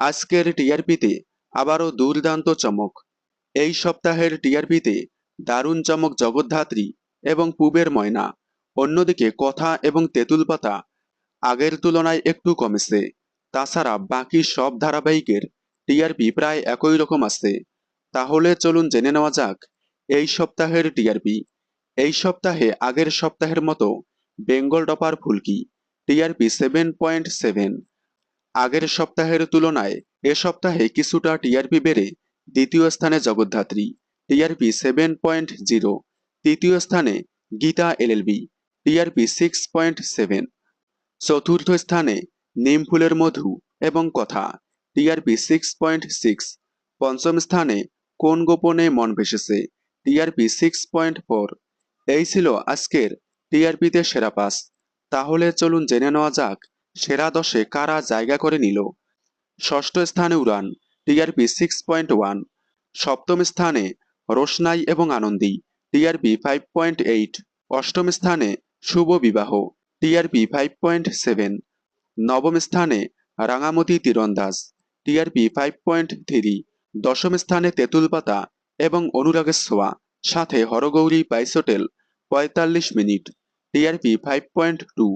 আজকের টিআরপিতে আবারও দুর্দান্ত চমক। এই সপ্তাহের টিআরপিতে দারুণ চমক জগদ্ধাত্রী এবং পুবের ময়না। অন্যদিকে কথা এবং তেঁতুল পাতা আগের তুলনায় একটু কমেছে। তাছাড়া বাকি সব ধারাবাহিকের টিআরপি প্রায় একই রকম আছে। তাহলে চলুন জেনে নেওয়া যাক, এই সপ্তাহের টিআরপি। এই সপ্তাহে আগের সপ্তাহের মতো Bengal ডপার Phulki, TRP seven point seven. আগের সপ্তাহের তুলনায় এ সপ্তাহে কিছুটা টিআরপি বেড়ে দ্বিতীয় স্থানে Jagaddhatri TRP seven point zero তৃতীয় স্থানে Geeta LLB TRP six point seven চতুর্থ স্থানে নিমফুলের মধু এবং কথা টিআরপি সিক্স পয়েন্ট সিক্স পঞ্চম স্থানে Kon Gopone Mon Bheseche TRP six point four এই ছিল আজকের টিআরপিতে সেরা পাস। তাহলে চলুন জেনে নেওয়া যাক সেরা দশে কারা জায়গা করে নিল? ষষ্ঠ স্থানে Uraan, TRP six point one সপ্তম স্থানে রোশনাই এবং Anandi, TRP five point eight অষ্টম স্থানে শুভ বিবাহ, টিআরপি ফাইভ পয়েন্ট সেভেন নবম স্থানে Rangamati Tirandaj, TRP five point three দশম স্থানে তেঁতুল পাতা এবং অনুরাগের ছোঁয়া সাথে হরগৌরী বাইসোটেল পঁয়তাল্লিশ minute, TRP five point two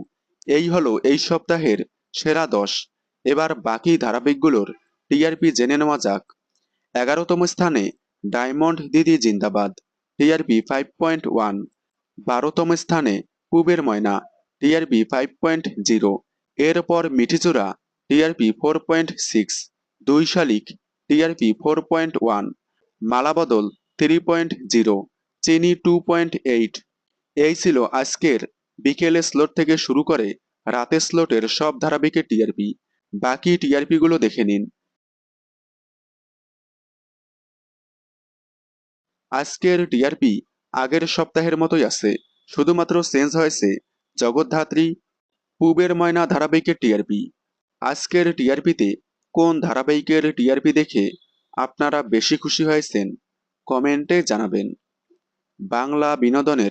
এই হলো এই সপ্তাহের সেরা দশ। এবার বাকি ধারাবাহিকগুলোর টিআরপি জেনে নেওয়া যাক। এগারোতম স্থানে ডায়মন্ড দিদি জিন্দাবাদ, টিআরপি ফাইভ পয়েন্ট ওয়ান বারোতম স্থানে পূবের Moyna, TRP five point zero এরপর Mithichura, TRP four point six Dui Shalik, TRP four point one Malabadal three point zero Chini two point eight এই ছিল আজকের বিকেলে স্লোট থেকে শুরু করে রাতে স্লোটের সব ধারাবাহিকের টিআরপি বাকি টিআরপি গুলো দেখে নিন। আজকের টিআরপি আগের সপ্তাহের মতোই আছে। শুধুমাত্র চেঞ্জ হয়েছে জগদ্ধাত্রী, পূবের ময়না ধারাবাহিকের টিআরপি আজকের টিআরপিতে কোন ধারাবাহিকের টিআরপি দেখে আপনারা বেশি খুশি হয়েছেন? কমেন্টে জানাবেন। বাংলা বিনোদনের